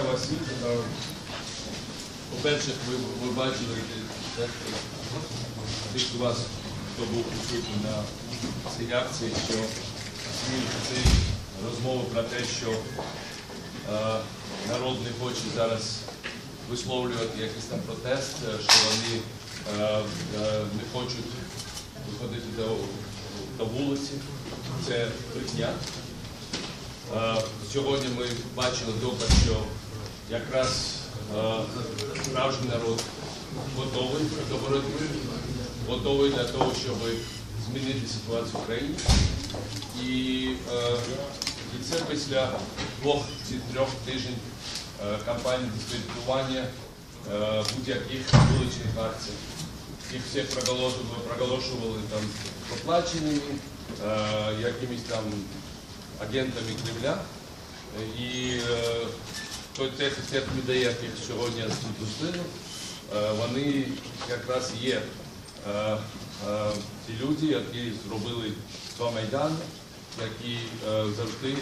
Вас всіх. Е, По-перше, ви, ви бачили тих з вас, хто був присутній на цій акції, що ці розмови про те, що е, народ не хоче зараз висловлювати якийсь там протест, е, що вони е, е, не хочуть виходити до, до вулиці. Це брехня. Е, Сьогодні ми бачили доказ, що якраз е, справжній народ готовий до боротьби, готовий для того, щоб змінити ситуацію в країні. І, е, і це після двох чи трьох тижнів е, кампанії дискредитування будь-яких вуличних акцій. Їх всіх проголошували, там поплаченими, е, якимись там агентами Кремля. І той тих, тих людей, яких сьогодні допустили, е, вони якраз є е, е, ті люди, які зробили два майдани, які е, завжди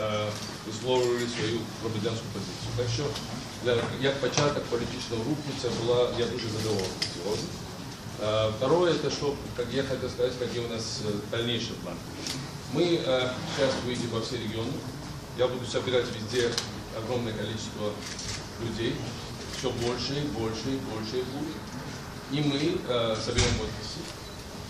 е, висловлювали свою громадянську позицію. Так що для, як початок політичного руху це була, я дуже задоволений сьогодні. Э, Второе, это что, как я хотел сказать, какие у нас э, дальнейшие планы. Мы э, сейчас выйдем во все регионы. Я буду собирать везде огромное количество людей. Все больше и больше и больше их будет. И мы э, соберем подписи.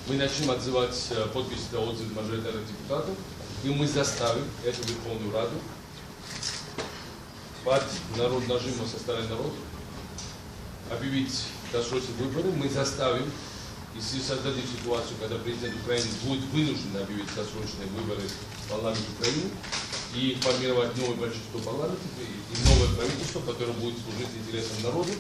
Мы начнем отзывать э, подписи до отзывов мажоритарных депутатов. И мы заставим эту Верховную Раду под народ нажимом со стороны народа объявить досрочные выборы, мы заставим, если создадим ситуацию, когда президент Украины будет вынужден объявить досрочные выборы в парламент Украины и формировать новое большинство парламентов и, и новое правительство, которое будет служить интересам народа,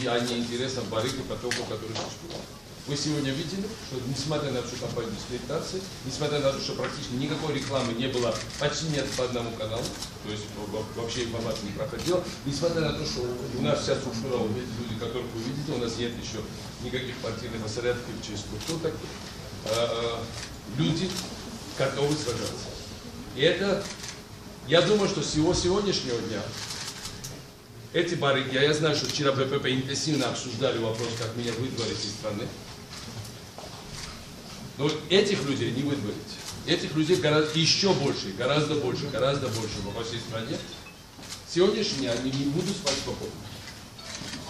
и а не интересам барыг и потоков, которые существуют. Вы сегодня видели, что несмотря на всю кампанию дискредитации, несмотря на то, что практически никакой рекламы не было почти нет по одному каналу, то есть во- вообще информация не проходила, несмотря на то, что у нас вся структура, вот эти люди, которых вы видите, у нас нет еще никаких партийных осередков чи структур таких, э, люди готовы сражаться. И это, я думаю, что с его сегодняшнего дня эти барыги, а я знаю, что вчера БПП интенсивно обсуждали вопрос, как меня выдворить из страны. Но вот этих людей не выдворить. Этих людей гораздо, еще больше, гораздо больше, гораздо больше по всей стране. Сегодняшние дня они не будут спать спокойно.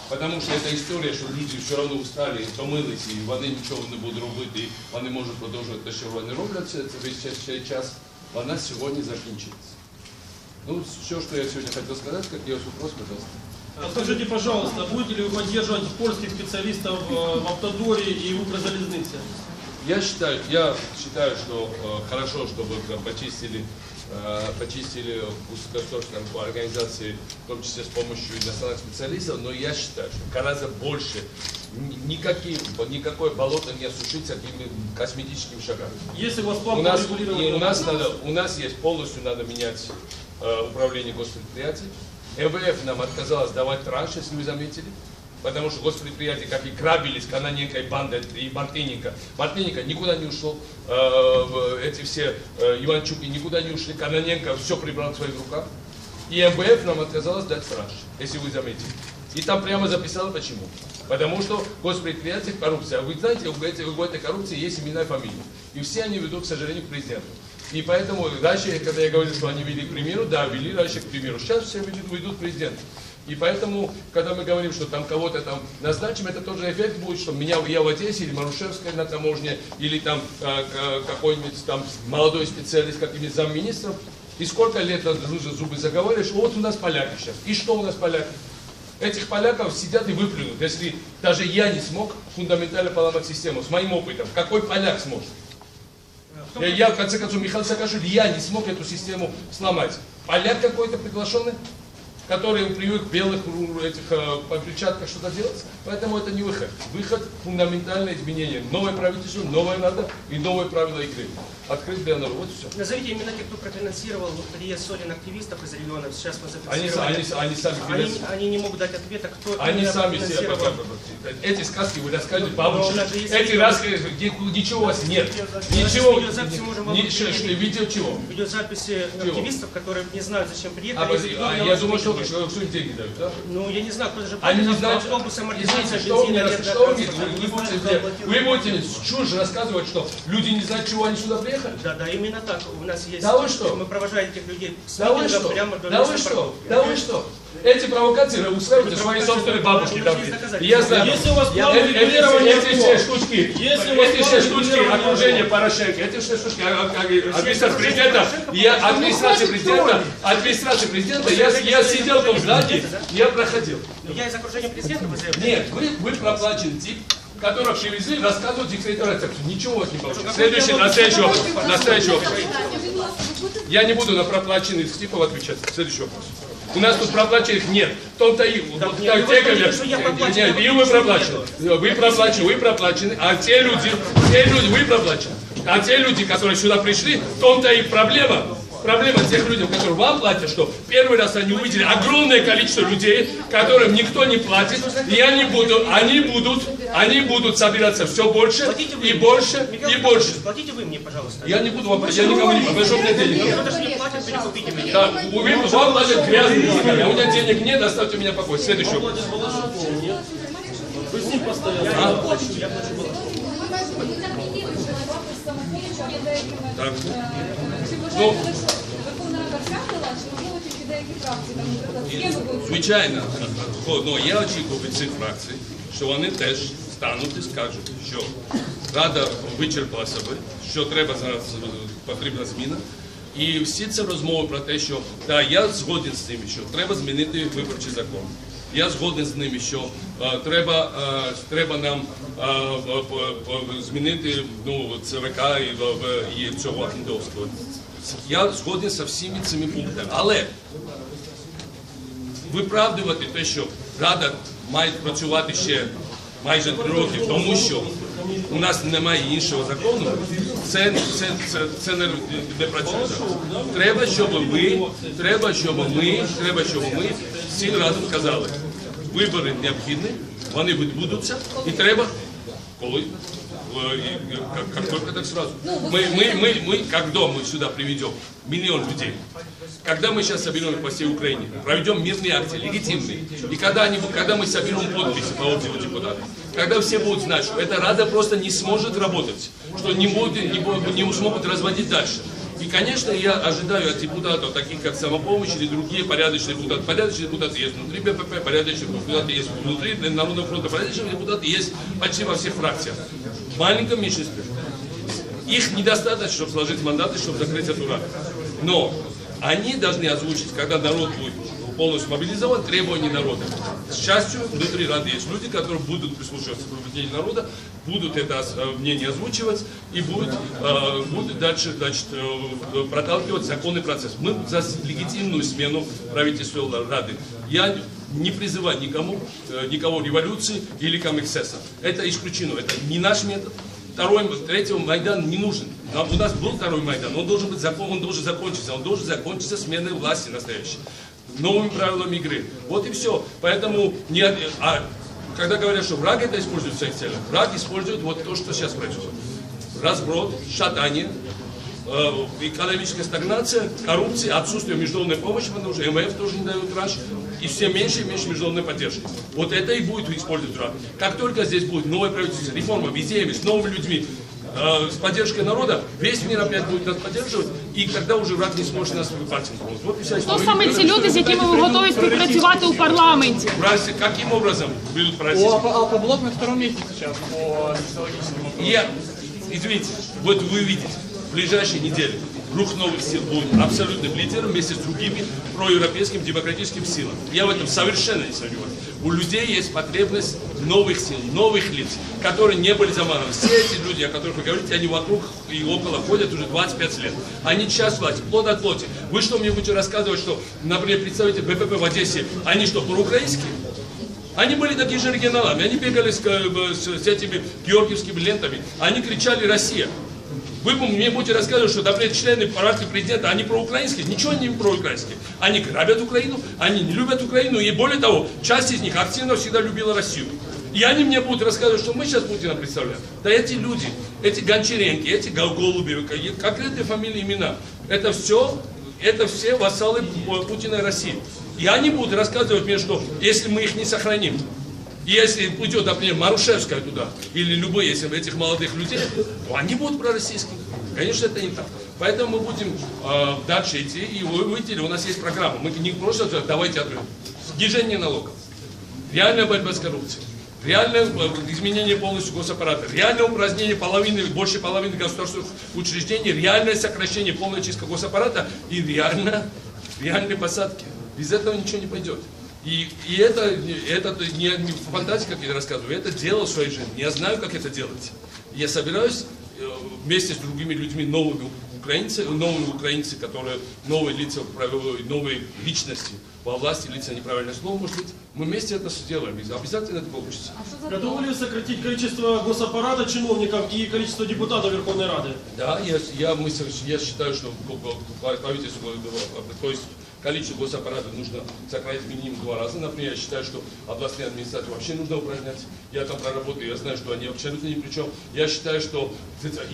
Потому що ця історія, що люди все одно устали, втомилися, і вони нічого не будуть робити, і вони можуть продовжувати те, що вони роблять це, це весь час, цей час, вона сьогодні закінчиться. Ну, все, что я сегодня хотел сказать, как я вопрос, пожалуйста. А Скажите, пожалуйста, будете ли вы поддерживать польских специалистов э, в Автодоре и в Укрзалезнице? Я считаю, я считаю, что э, хорошо, чтобы почистили, э, почистили государственные организации, в том числе с помощью иностранных специалистов, но я считаю, что гораздо больше ни- никаким, никакое болото не осушится такими косметическими шагами. Если у вас У план нас, и регулированию... у, нас надо, у нас есть полностью надо менять э, управление госпредприятий. МВФ нам отказалось давать транш, если вы заметили. Потому что госпредприятия, как и грабились Каноненко и банда, и Мартыненко. Мартыненко никуда не ушел, э, эти все э, Иванчуки никуда не ушли, Каноненко все прибрал в своих руках. И МВФ нам отказалось дать транш, если вы заметили. И там прямо записано почему. Потому что госпредприятие коррупция. А вы знаете, у этой, у этой коррупции есть имена и фамилии. И все они ведут, к сожалению, к президенту. И поэтому раньше, когда я говорил, что они вели к примеру, да, вели раньше к примеру. Сейчас все ведут, ведут к президенту. И поэтому, когда мы говорим, что там кого-то там назначим, это тоже эффект будет, что меня я в Одессе или Марушевская на таможне, или там э, какой-нибудь там молодой специалист, каким-нибудь замминистров. И сколько лет нужно зубы заговариваешь, вот у нас поляки сейчас. И что у нас поляки? Этих поляков сидят и выплюнут. Если даже я не смог фундаментально поломать систему, с моим опытом, какой поляк сможет? Я, в конце концов, Михаил Саакашвили, я не смог эту систему сломать. Поляк какой-то приглашенный, который привык в белых ру- этих э, перчатках что-то делать. Поэтому это не выход. Выход – фундаментальное изменение. Новое правительство, новое надо и новые правила игры. Открыть для народа. Вот все. Назовите имена тех, кто профинансировал приезд сотен активистов из регионов. Сейчас мы Они, зафиксировали. они, они сами Они, они не могут дать ответа, кто Они именно сами профинансировал. Эти сказки вы рассказываете но бабушке. Эти рассказы, ничего у вас нет. Ничего. видеозаписи можем вам Ни- что- предъявить. что, видео чего? Видеозаписи активистов, которые не знают, зачем приехали. А, а я думаю, что Что, что им деньги дают, да? Ну, я не знаю, кто же Они не знают, автобусы, Извините, амортизация, что мне, бензин, что аренда, мне- вы, будете, вы будете чушь рассказывать, что люди не знают, чего они сюда приехали? Да, да, именно так. У нас есть... Да вы что? Мы провожаем этих людей с Да вы что? прямо до Да вы что? Да вы что? Эти провокации вы Вы провокации- собственной бабушке вы там. Я знаю. Если у вас эти- эти все штучки, Если эти все штучки ВО. Порошенко, эти все штучки, а- а- администрация президента, я администрация президента, администрация президента, я, я сидел там сзади, я проходил. Я из окружения президента вызываю. Нет, вы, вы проплачен тип, которого привезли, рассказывать секретарь Ничего у вас не получится. Следующий, на следующий вопрос. На следующий вопрос. Я не буду на проплаченных типов отвечать. Следующий вопрос. У нас тут проплаченных нет. В том-то и вот нет, те, говорите, как- что я Нет, и вы проплачены. Вы проплачены, вы проплачены. А те люди, те люди, вы проплачены. А те люди, которые сюда пришли, в том-то и проблема. Проблема тех людей, которые вам платят, что первый раз они увидели огромное количество людей, которым никто не платит, и они будут, они будут, они будут собираться все больше вы и больше и больше. Платите вы мне, пожалуйста. Я не буду вам, я никому не покажу мне денег. не перекупите меня. Да, вы, вам платят грязными деньгами, а у меня денег нет, оставьте меня в покое. Следующий вопрос. Вы с ним постоянно. Так. Чи Ну. Звичайно, ну, я очікую від цих фракцій, що вони теж стануть і скажуть, що Рада вичерпала себе, що треба зараз е, потрібна зміна. І всі ці розмови про те, що да, я згоден з тим, що треба змінити виборчий закон. Я згоден з ними, що е, треба, е, треба нам е, по- по- змінити ну, ЦВК і, і цього Ахіндовського. Я згоден з всіми цими пунктами. Але виправдувати те, що Рада має працювати ще майже три роки, тому що у нас немає іншого закону, це, це, це, це не, не працює. Треба, щоб ми, треба, щоб ми, треба, щоб ми всі разом сказали, вибори необхідні, вони відбудуться, і треба, коли как, как только так сразу. Мы, мы, мы, мы, когда мы сюда приведем миллион людей, когда мы сейчас соберем по всей Украине, проведем мирные акции, легитимные, и когда, они, когда мы соберем подписи по отзыву депутатов, когда все будут знать, что эта Рада просто не сможет работать, что не, будет, не, будут- не смогут разводить дальше. И, конечно, я ожидаю от депутатов, таких как самопомощь или другие порядочные депутаты. Порядочные депутаты есть внутри БПП, порядочные депутаты есть внутри Народного фронта, порядочные депутаты есть почти во всех фракциях. Маленьком меньшинстве. Их недостаточно, чтобы сложить мандаты, чтобы закрыть эту раду. Но они должны озвучить, когда народ будет полностью мобилизован, требования народа. К счастью, внутри Рады есть люди, которые будут прислушиваться к мнению народа, будут это э, мнение озвучивать и будут, э, будут дальше значит, э, проталкивать законный процесс. Мы за легитимную смену правительства Рады. Я не призываю никому, э, никого революции или к эксцессам. Это исключено. Это не наш метод. Второй, третьего Майдан не нужен. Нам- у нас был второй Майдан, он должен быть закон, он должен закончиться, он должен закончиться сменой власти настоящей, новыми правилами игры. Вот и все. Поэтому не, а когда говорят, что враг это использует в своих целях, враг использует вот то, что сейчас происходит. Разброд, шатание, э, экономическая стагнация, коррупция, отсутствие международной помощи, потому что МВФ тоже не дает транш, и все меньше и меньше международной поддержки. Вот это и будет использовать враг. Как только здесь будет новое правительство, реформа, везде, с новыми людьми, э, с поддержкой народа, весь мир опять будет нас поддерживать, и тогда уже враг не сможет нас партиям помочь. Вот и вся Хто история. саме ці люди, з якими ви готові співпрацювати у парламенті? Просят- Каким образом будут У просить? Алко- Алкоблок на втором месте сейчас по социологическим опросам. Я, извините, вот вы увидите, в ближайшие недели рух новых сил будет абсолютным лидером вместе с другими проевропейским демократическим силам. Я в этом совершенно не сомневаюсь. У людей есть потребность новых сил, новых лиц, которые не были замананы. Все эти люди, о которых вы говорите, они вокруг и около ходят уже 25 лет. Они сейчас власти, плод от плоти. Вы что мне будете рассказывать, что, например, представители БПП в Одессе, они что, проукраинские? Они были такие же регионалами, они бегали с, э, с- с этими георгиевскими лентами, они кричали «Россия». Вы мне будете рассказывать, что, например, члены партии президента, они проукраинские? Ничего они не проукраинские. Они грабят Украину, они не любят Украину, и более того, часть из них активно всегда любила Россию. И они мне будут рассказывать, что мы сейчас Путина представляем. Да эти люди, эти Гончаренки, эти Гол- Голубевы, какие- конкретные фамилии, имена, это все, это все вассалы Пу- Путина и России. И они будут рассказывать мне, что если мы их не сохраним, если уйдет, например, Марушевская туда, или любые, если этих молодых людей, то они будут пророссийские. Конечно, это не так. Поэтому мы будем э, дальше идти, и вы увидели, у нас есть программа. Мы не просто давайте отменим. Снижение налогов, реальная борьба с коррупцией, реальное э, изменение полностью госаппарата, реальное упразднение половины, больше половины государственных учреждений, реальное сокращение, полная чистка госаппарата и реально, реальные посадки. Без этого ничего не пойдет. И, и это, это не, не фантазия, как я рассказываю, это дело в своей жизни. Я знаю, как это делать. Я собираюсь э, вместе с другими людьми, новыми украинцы, новые украинцы, которые новые лица, новые личности во власти, лица неправильное слово, может быть, мы вместе это сделаем, и обязательно это получится. А Готовы ли сократить количество госаппарата, чиновников и количество депутатов Верховной Рады? Да, я, я, мысль, я считаю, что правительство, то есть количество госаппарата нужно сократить минимум два раза. Например, я считаю, что областные администрации вообще нужно упразднять. Я там проработаю, я знаю, что они абсолютно ни при чем. Я считаю, что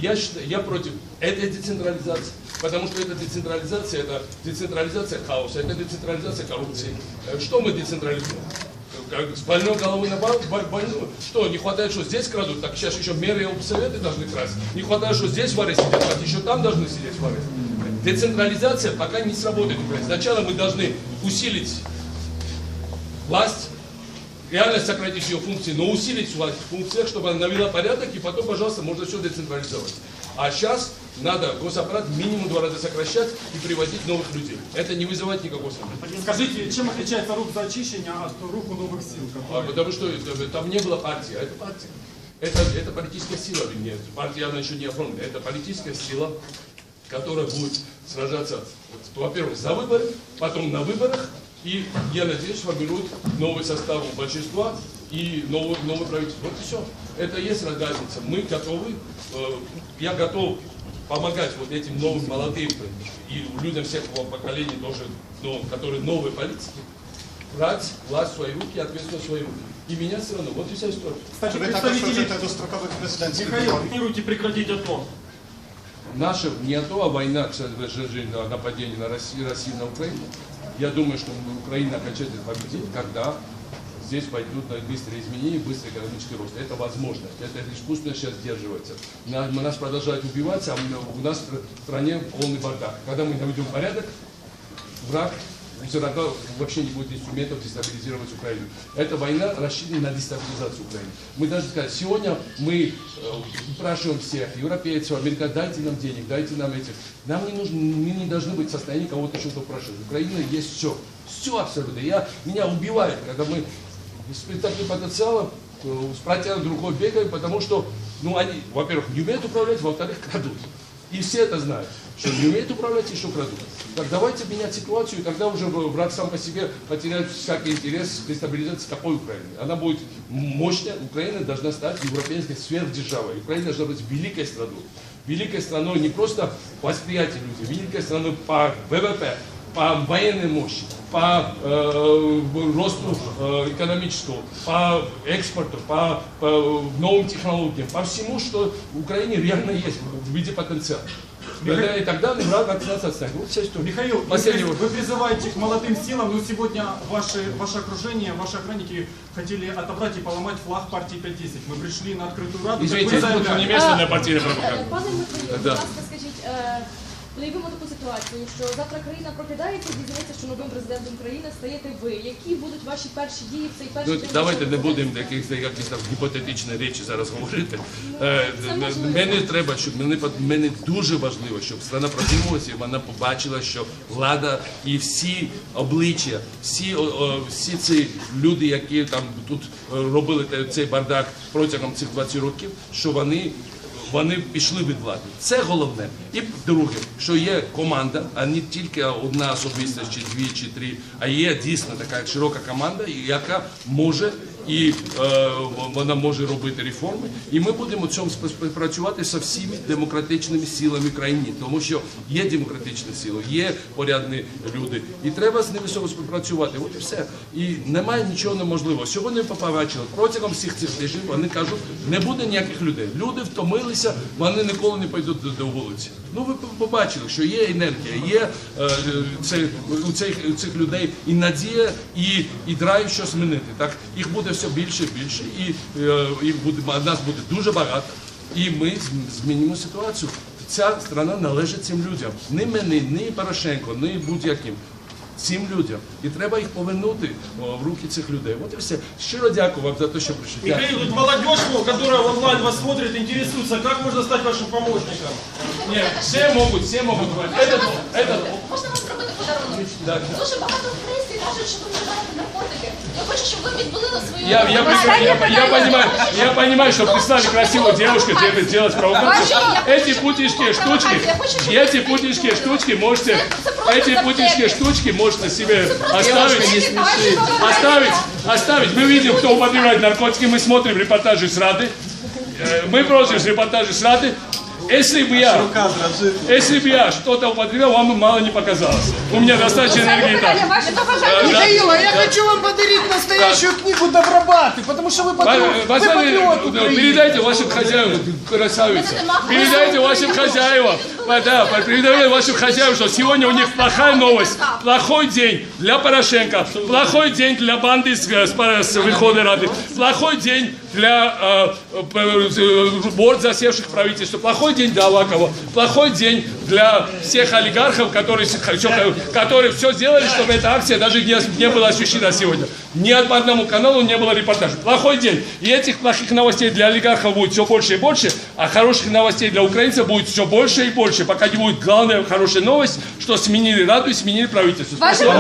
я, считаю, я против этой децентрализации, потому что эта децентрализация, это децентрализация хаоса, это децентрализация коррупции. Э, Что мы децентрализуем? Как с больной головы на бол- боль- больную. Что, не хватает, что здесь крадут, так сейчас еще меры и советы должны красть. Не хватает, что здесь воры сидят, так еще там должны сидеть воры. Децентрализация пока не сработает. Сначала мы должны усилить власть, реально сократить ее функции, но усилить власть в функциях, чтобы она навела порядок, и потом, пожалуйста, можно все децентрализовать. А сейчас надо госаппарат минимум два раза сокращать и приводить новых людей. Это не вызывает никакого сомнения. Скажите, чем отличается рух за очищение от руху новых сил? А, которые- потому что там не было партии, а это партия. Это, это политическая сила, нет, партия она еще не оформлена. Это политическая сила, которая будет сражаться, во-первых, за выборы, потом на выборах, и, я надеюсь, формирует новый состав большинства и новый, новый правительство. Вот и все. Это и есть разница. Мы готовы, э, я готов помогать вот этим новым молодым и людям всех поколений тоже, ну, которые новые политики, брать власть в свои руки, ответственность в свои руки. И меня все равно. Вот и вся история. Кстати, представители... Михаил, планируете прекратить АТО? Наша не то, а война, к сожалению, на нападение на Россию, Россию на Украину. Я думаю, что Украина окончательно победит, когда здесь пойдут на быстрые изменения, быстрый экономический рост. Это возможно. Это искусственно сейчас сдерживается. На- Нас продолжают убивать, а у нас в стране полный бардак. Когда мы наведем порядок, враг все равно вообще не будет инструментов дестабилизировать Украину. Эта война рассчитана на дестабилизацию Украины. Мы должны сказать, сегодня мы э, упрашиваем всех, европейцев, американцев, дайте нам денег, дайте нам этих. Нам не нужно, мы не должны быть в состоянии кого-то что-то упрашивать. Украина есть все. Все абсолютно. Я, меня убивает, когда мы с таким потенциалом э, с протянутой рукой бегаем, потому что, ну, они, во-первых, не умеют управлять, во-вторых, крадут. И все это знают, что не умеют управлять и что крадут. Так давайте менять ситуацию, и тогда уже враг сам по себе потеряет всякий интерес к дестабилизации такой Украины. Она будет мощная, Украина должна стать европейской сверхдержавой. Украина должна быть великой страной. Великой страной не просто по восприятию людей, великой страной по ВВП, по военной мощи, по э, росту э, экономическому, по экспорту, по, по новым технологиям, по всему, что в Украине реально есть в виде потенциала. Тогда- И тогда враг от нас отстанет. Вот вся история. Михаил, вы, Последний вопрос. вы призываете к молодым силам, но сегодня ваши, ваше окружение, ваши охранники хотели отобрать и поломать флаг партии 5-10. Мы пришли на открытую раду, Извините, вы это не партийной Е, пропаганды. Пане будь Да. ласка, скажіть, е, уявімо таку ситуацію, що завтра країна прокидається і дізнається, що новим президентом країни стаєте ви. Які будуть ваші перші дії в цей перший Ну, день? давайте не будемо президентства? якісь там гіпотетичні речі зараз говорити. Е, це можливо. Мені треба, щоб мені, мені дуже важливо, щоб страна проснулася, і вона побачила, що влада і всі обличчя, всі, о, о, всі ці люди, які там тут е, робили те- цей бардак протягом цих 20 років, що вони. Вони пішли від влади. Це головне. І друге, що є команда, а не тільки одна особистість, чи дві, чи три, а є дійсно така широка команда, яка може і е, вона може робити реформи. І ми будемо цьому співпрацювати з всіми демократичними силами країни, тому що є демократичні сили, є порядні люди, і треба з ними співпрацювати. От і все. І немає нічого неможливого. Сьогодні побачили протягом всіх цих тижнів. Вони кажуть, не буде ніяких людей. Люди втомилися, вони ніколи не пойдуть до, до вулиці. Ну ви побачили, що є енергія, є е, це, у цих, у цих людей і надія, і, і драйв, що змінити. Так їх буде все більше і більше, і е, їх буде нас буде дуже багато. І ми змінимо ситуацію. Ця страна належить цим людям. Не мені, ні Порошенко, ні будь-яким. Цим людям. І треба їх повернути в руки цих людей. От і все. Щиро дякую вам за те, що прийшли. Дякую. Михаил, тут молодежь, ну, которая онлайн вас смотрит, интересуется, как можно стать вашим помощником? Ні, все можуть, все можуть. Этот, этот, Можна вам зробити подарунок? Дуже багато в пресі кажуть, що ви вживаєте наркотики. Я хочу, щоб ви відбулили свою Я, я, я, я понимаю, я понимаю, что прислали красивую девушку тебе сделать провокацию. Эти путинские штучки, эти путинские штучки можете, эти путинские штучки можете себе оставить, оставить, оставить. Мы видим, кто употребляет наркотики, мы смотрим репортажи с Рады, Э, мы против репортажи с Рады. Если бы я, если бы я что-то употреблял, вам бы мало не показалось. У меня достаточно энергии так. Э, да. Михаил, а я хочу вам подарить настоящую книгу Добробаты, потому что вы патриот, вы патриот Украины. передайте вашим хозяевам, красавица, передайте вашим хозяевам, да, передайте вашим хозяевам, что сегодня у них плохая новость, плохой день для Порошенко, плохой день для банды с, с, с Верховной Рады, плохой день для э, э, борт засевших правительств, плохой день для Авакова, плохой день для всех олигархов, которые, которые все сделали, чтобы эта акция даже не, не была освещена сегодня. Ни по одному каналу не было репортажа. Плохой день. И этих плохих новостей для олигархов будет все больше и больше, а хороших новостей для украинцев будет все больше и больше, пока не будет главная хорошая новость, что сменили Раду и сменили правительство. Спасибо.